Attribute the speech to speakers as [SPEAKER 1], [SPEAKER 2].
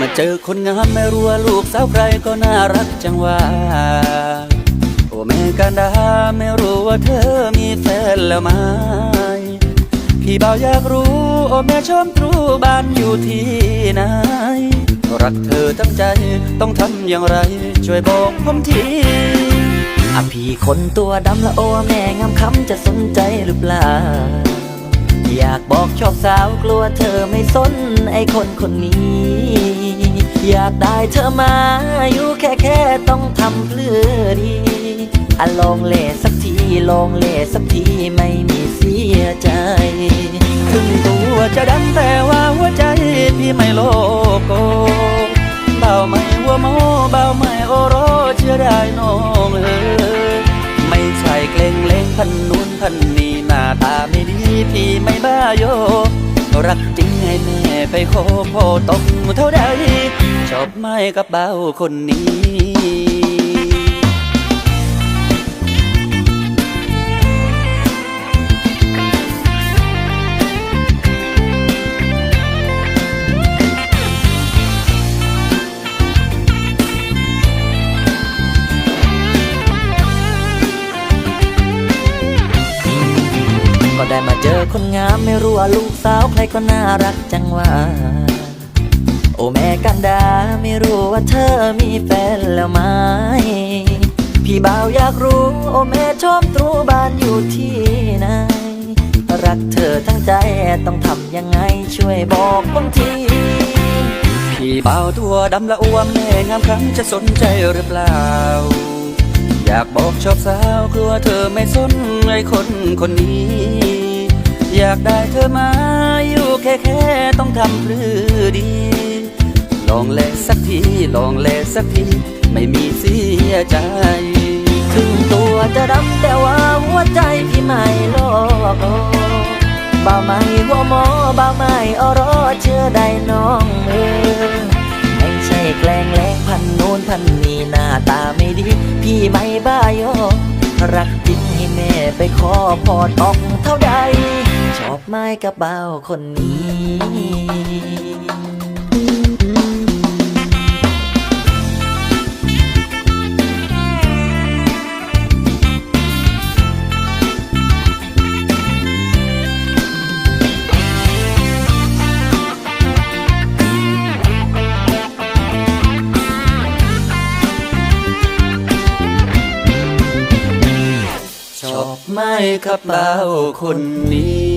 [SPEAKER 1] มาเจอคนงามไม่รู้ว่าลูกสาวใครก็น่ารักจังว่า โอ้แม่กันดาไม่รู้ว่าเธอมีแฟนแล้วไหมพี่เบ่าอยากรู้ โอ้แม่ชมตรูบ้านอยู่ที่ไหนรักเธอตั้งใจต้องทำอย่างไร ช่วยบอกผมที
[SPEAKER 2] อะพี่คนตัวดำละโอแม่งามคำจะสนใจหรือเปล่า อยากบอกชอบสาวกลัวเธอไม่สนไอคนคนนี้ อยากได้เธอมา อยู่แค่แค่ต้องทำเพื่อดีอะลองเล่สักทีลองเล่สักทีไม่มีเสียใจ
[SPEAKER 1] ถึงตัวจะดำแต่ว่าหัวใจพี่ไม่โลโกเบาไม่หัวโมเบาไม่โอโรเชื่อได้น้องเออไม่ใช่เกรงเลงพันนู้นพันนี้หน้าตาไม่ดีพี่ไม่บ้าโย รักจริงให้แม่ไปขอพ่อตกเท่าใดชอบไม่กับเบาคนนี้
[SPEAKER 2] ได้มาเจอคนงามไม่รู้ว่าลูกสาวใครก็น่ารักจังว่า โอ้แม่กันดาไม่รู้ว่าเธอมีแฟนแล้วไหมพี่บ่าวอยากรู้ โอ้แม่ชอบตรูบ้านอยู่ที่ไหนรักเธอทั้งใจต้องทำยังไงช่วยบอกผมที
[SPEAKER 1] พี่เบาวตัวดำละอ้วมแม่งามครั้งจะสนใจหรือเปล่า อยากบอกชอบสาวกลัวเธอไม่สนไอคนคนนี้ อยากได้เธอมาอยู่แค่แค่ต้องทำหรือดี ลองเลสักทีลองเลสักที ไม่มีเสียใจ
[SPEAKER 2] ถึงตัวจะดำแต่ว่าหัวใจพี่ไม่โลกบ่าวไม่หัวหมอบ่าวไม่อรอเชื่อได้น้อง รักจริงให้แม่ไปขอพอตอกเท่าใด ชอบไม้กระเบ่าคนนี้
[SPEAKER 1] ไหมครับเบาคนนี้